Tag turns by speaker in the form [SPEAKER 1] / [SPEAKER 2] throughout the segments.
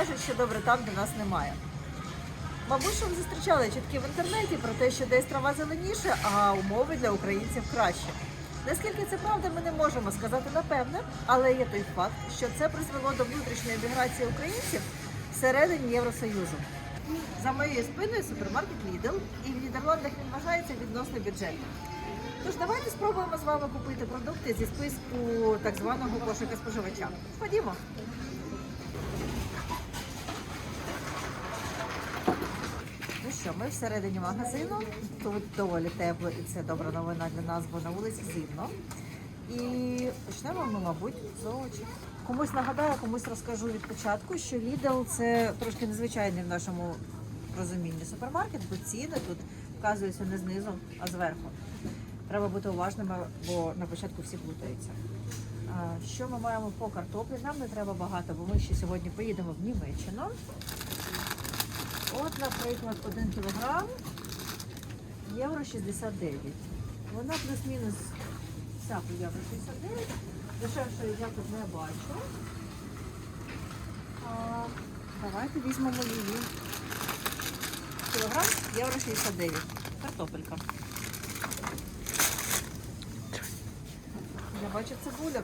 [SPEAKER 1] кажуть, що добре там, де нас немає. Мабуть, що зустрічали чутки в інтернеті про те, що десь трава зеленіше, а умови для українців краще. Наскільки це правда, ми не можемо сказати напевне, але є той факт, що це призвело до внутрішньої міграції українців всередині Євросоюзу. За моєю спиною супермаркет Lidl, і в Нідерландах він вважається відносно бюджетним. Тож давайте спробуємо з вами купити продукти зі списку так званого кошика споживача. Ходімо. Що, ми всередині магазину. Тут доволі тепло і це добра новина для нас, бо на вулиці зимно. І почнемо ми, мабуть, з овочів. Комусь нагадаю, комусь розкажу від початку, що Lidl це трошки незвичайний в нашому розумінні супермаркет, бо ціни тут вказуються не знизу, а зверху. Треба бути уважними, бо на початку всі плутаються. Що ми маємо по картоплі? Нам не треба багато, бо ми ще сьогодні поїдемо в Німеччину. От, наприклад, 1 кілограм євро 69. Вона плюс-мінус вся по євро 69. Дешевшої я тут не бачу. А, давайте візьмемо її. Кілограм євро 69. Картопелька. Я бачу цибуля.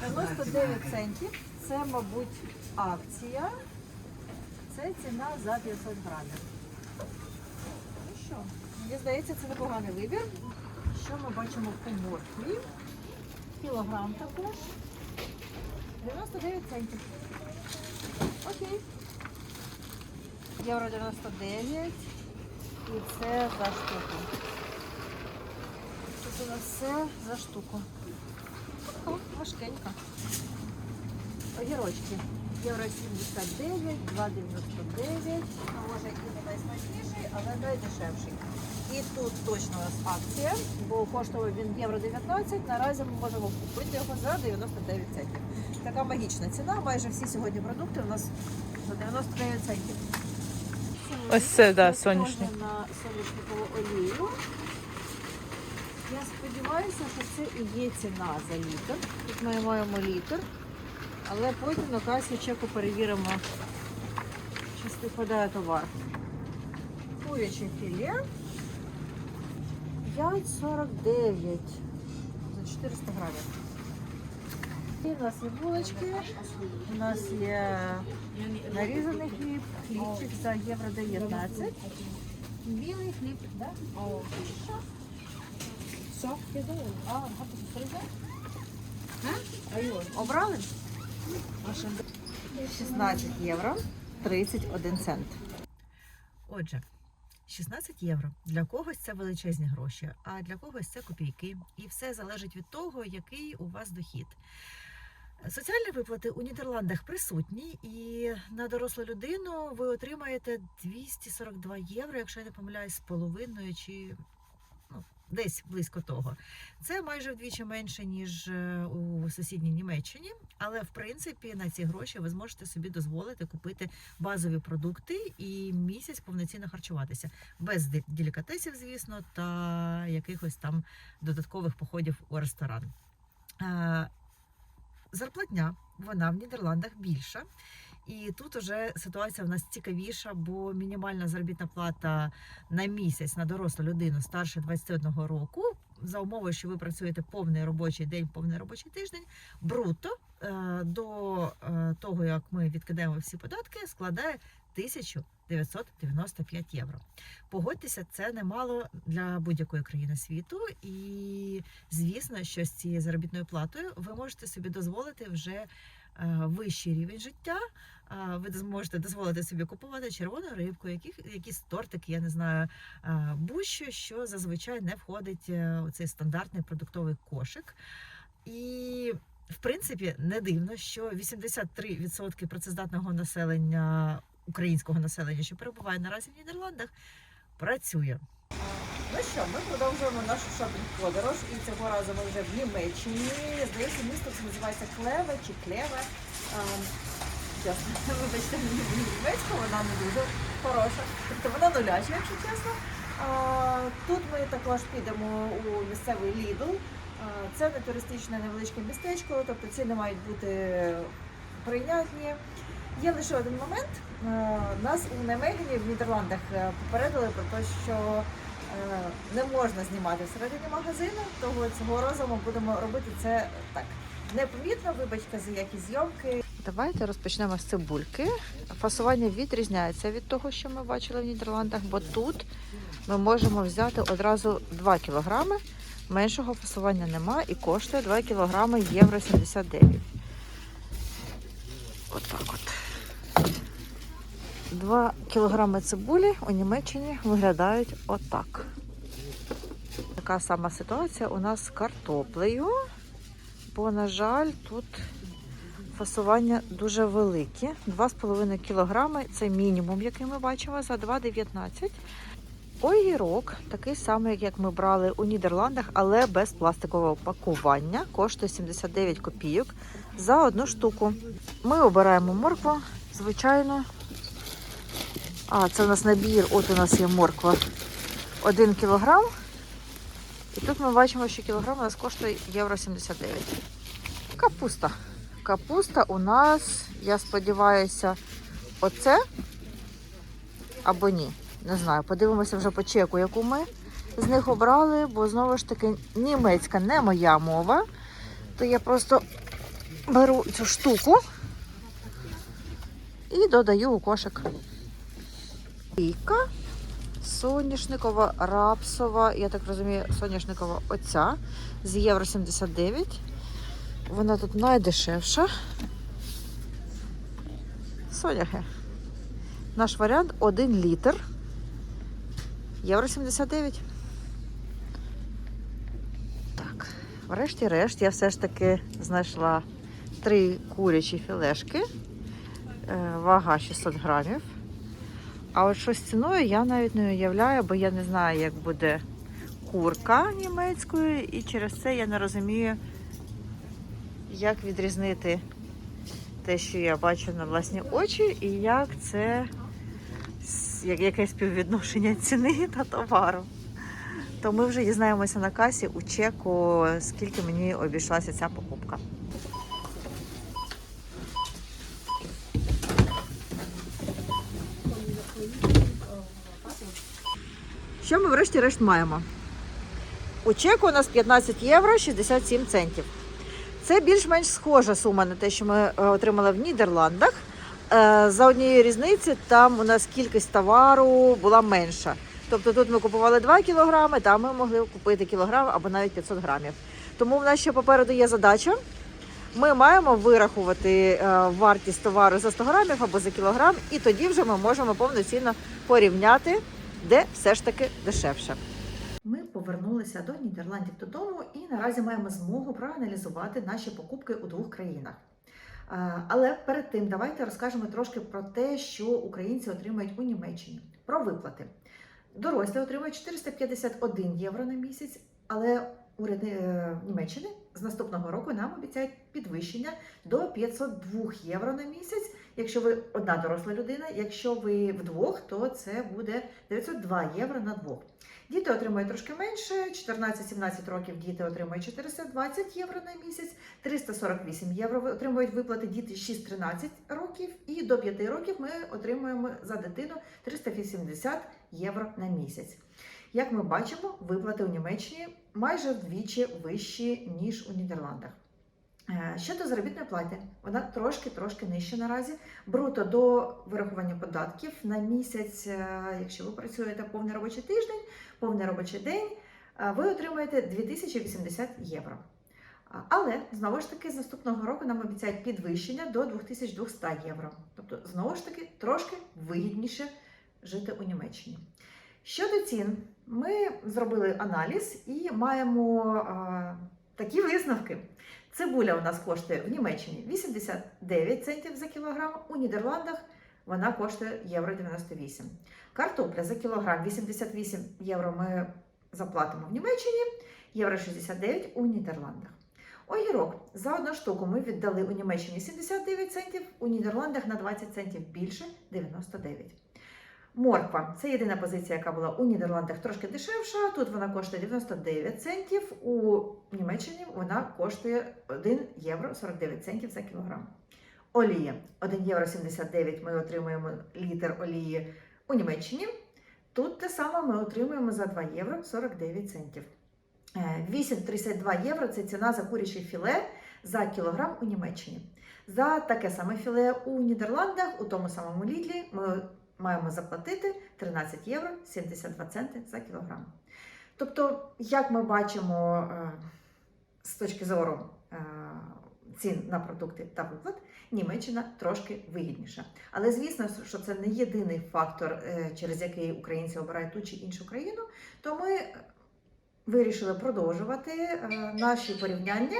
[SPEAKER 1] 99 центів. Це, мабуть, акція. Це ціна за 500 грамів. Ну що, мені здається, це непоганий вибір. Що ми бачимо по моркві? Кілограм також. 99 центів. Окей. Євро 99. І це за штуку. Тут у нас все за штуку. О, важкенька. Огірочки. Євро 79, 2,99. Ну, може і не найсмачніший, але найдешевший. І тут точно у нас акція, бо коштував він євро 19. Наразі ми можемо купити його за 99 центів. Така магічна ціна. Майже всі сьогодні продукти у нас за 99 центів.
[SPEAKER 2] Ось це, да,
[SPEAKER 1] Це
[SPEAKER 2] соняшник.
[SPEAKER 1] на соняшникову олію. Я сподіваюся, що це і є ціна за літр. Тут ми маємо літр. Але потім на касі чеку перевіримо, чи співпадає товар. Куряче філе 5,49 за 400 грамів. І у нас є булочки, у нас є нарізаний хліб, хлібчик за євро 19. Білий хліб, так? А, гарно, серйозно? Обрали? 16 євро 31 цент. Отже, 16 євро. Для когось це величезні гроші, а для когось це копійки. І все залежить від того, який у вас дохід. Соціальні виплати у Нідерландах присутні, і на дорослу людину ви отримаєте 242 євро, якщо я не помиляюсь, з половиною чи десь близько того. Це майже вдвічі менше, ніж е, у сусідній Німеччині. Але в принципі на ці гроші ви зможете собі дозволити купити базові продукти і місяць повноцінно харчуватися без делікатесів, звісно, та якихось там додаткових походів у ресторан. Зарплатня вона в Нідерландах більша. І тут уже ситуація в нас цікавіша, бо мінімальна заробітна плата на місяць на дорослу людину старше 21 року, за умови, що ви працюєте повний робочий день, повний робочий тиждень, бруто до е, того, як ми відкидаємо всі податки, складає 1995 євро. Погодьтеся, це немало для будь-якої країни світу, і звісно, що з цією заробітною платою ви можете собі дозволити вже е, вищий рівень життя. Ви зможете дозволити собі купувати червону рибку, яких, якісь тортики, я не знаю, будь-що, що зазвичай не входить е, у цей стандартний продуктовий кошик. І в принципі не дивно, що 83% працездатного населення українського населення, що перебуває наразі в Нідерландах, працює. Ну що, ми продовжуємо нашу шопінг-подорож, і цього разу ми вже в Німеччині. Здається, місто це називається Клеве чи Клеве. Ем, Чесно, вибачте мені німецька, вона не дуже хороша. Тобто вона нуляча, якщо чесно. А, тут ми також підемо у місцевий Lidl. Це не туристичне невеличке містечко, тобто ціни мають бути прийнятні. Є лише один момент. Е, Нас у Немегені в Нідерландах е, попередили про те, що е, не можна знімати всередині магазину, того цього разу ми будемо робити це так. Непомітно, вибачте за якісь зйомки. Давайте розпочнемо з цибульки. Фасування відрізняється від того, що ми бачили в Нідерландах, бо тут ми можемо взяти одразу 2 кілограми. Меншого фасування нема і коштує 2 кілограми євро 79. Отак от. 2 кілограми цибулі у Німеччині виглядають отак. Така сама ситуація у нас з картоплею. Бо, на жаль, тут фасування дуже великі. 2,5 кілограми це мінімум, який ми бачимо за 2,19. Огірок такий самий, як ми брали у Нідерландах, але без пластикового пакування. Коштує 79 копійок за одну штуку. Ми обираємо моркву, звичайно. А, це у нас набір. От у нас є морква. 1 кілограм. І тут ми бачимо, що кілограм у нас коштує євро 79. Капуста. Капуста у нас, я сподіваюся, оце або ні. Не знаю, подивимося вже по чеку, яку ми з них обрали, бо знову ж таки німецька не моя мова. То я просто беру цю штуку і додаю у кошик. Піка, соняшникова, рапсова, я так розумію, соняшникова оця з євро 79. Вона тут найдешевша. Соняхи. Наш варіант 1 літр. Євро 79. Так, врешті-решт я все ж таки знайшла три курячі філешки. Е, Вага 600 грамів. А от що з ціною я навіть не уявляю, бо я не знаю, як буде курка німецькою, і через це я не розумію, як відрізнити те, що я бачу на власні очі, і як це яке співвідношення ціни та товару. То ми вже дізнаємося на касі у чеку, скільки мені обійшлася ця покупка. Що ми врешті-решт маємо? У чеку у нас 15 євро 67 центів. Це більш-менш схожа сума на те, що ми е, отримали в Нідерландах. Е, За однією різниці там у нас кількість товару була менша. Тобто тут ми купували 2 кілограми, там ми могли купити кілограм або навіть 500 грамів. Тому в нас ще попереду є задача. Ми маємо вирахувати е, вартість товару за 100 грамів або за кілограм, і тоді вже ми можемо повноцінно порівняти, де все ж таки дешевше. Ми повернулися до Нідерландів додому і наразі маємо змогу проаналізувати наші покупки у двох країнах. Але перед тим давайте розкажемо трошки про те, що українці отримають у Німеччині. Про виплати. Дорослі отримують 451 євро на місяць, але уряд е, Німеччини з наступного року нам обіцяють підвищення до 502 євро на місяць. Якщо ви одна доросла людина, якщо ви вдвох, то це буде 902 євро на двох. Діти отримують трошки менше, 14-17 років діти отримують 420 євро на місяць, 348 євро отримують виплати діти 6-13 років, і до 5 років ми отримуємо за дитину 380 євро на місяць. Як ми бачимо, виплати у Німеччині майже вдвічі вищі, ніж у Нідерландах. Е, Щодо заробітної плати, вона трошки-трошки нижча наразі. Бруто до вирахування податків на місяць, е, якщо ви працюєте повний робочий тиждень, повний робочий день, е, ви отримаєте 2080 євро. Але знову ж таки з наступного року нам обіцяють підвищення до 2200 євро. Тобто, знову ж таки, трошки вигідніше жити у Німеччині. Щодо цін, ми зробили аналіз і маємо а, такі висновки. Цибуля у нас коштує в Німеччині 89 центів за кілограм, у Нідерландах вона коштує євро 98. Картопля за кілограм 88 євро ми заплатимо в Німеччині, євро 69 у Нідерландах. Огірок за одну штуку ми віддали у Німеччині 79 центів, у Нідерландах на 20 центів більше 99. Морква це єдина позиція, яка була у Нідерландах трошки дешевша. Тут вона коштує 99 центів. У Німеччині вона коштує 1 євро 49 центів за кілограм. Олія 1 євро 79 ми отримуємо літр олії у Німеччині. Тут те саме ми отримуємо за 2 євро 49 центів. Е, 8,32 євро це ціна за куряче філе за кілограм у Німеччині. За таке саме філе у Нідерландах, у тому самому Лідлі, ми маємо заплатити 13 євро 72 центи за кілограм. Тобто, як ми бачимо е, з точки зору е, цін на продукти та виплат, Німеччина трошки вигідніша. Але звісно, що це не єдиний фактор, е, через який українці обирають ту чи іншу країну, то ми вирішили продовжувати наші порівняння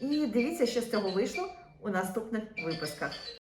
[SPEAKER 1] і дивіться, що з цього вийшло у наступних випусках.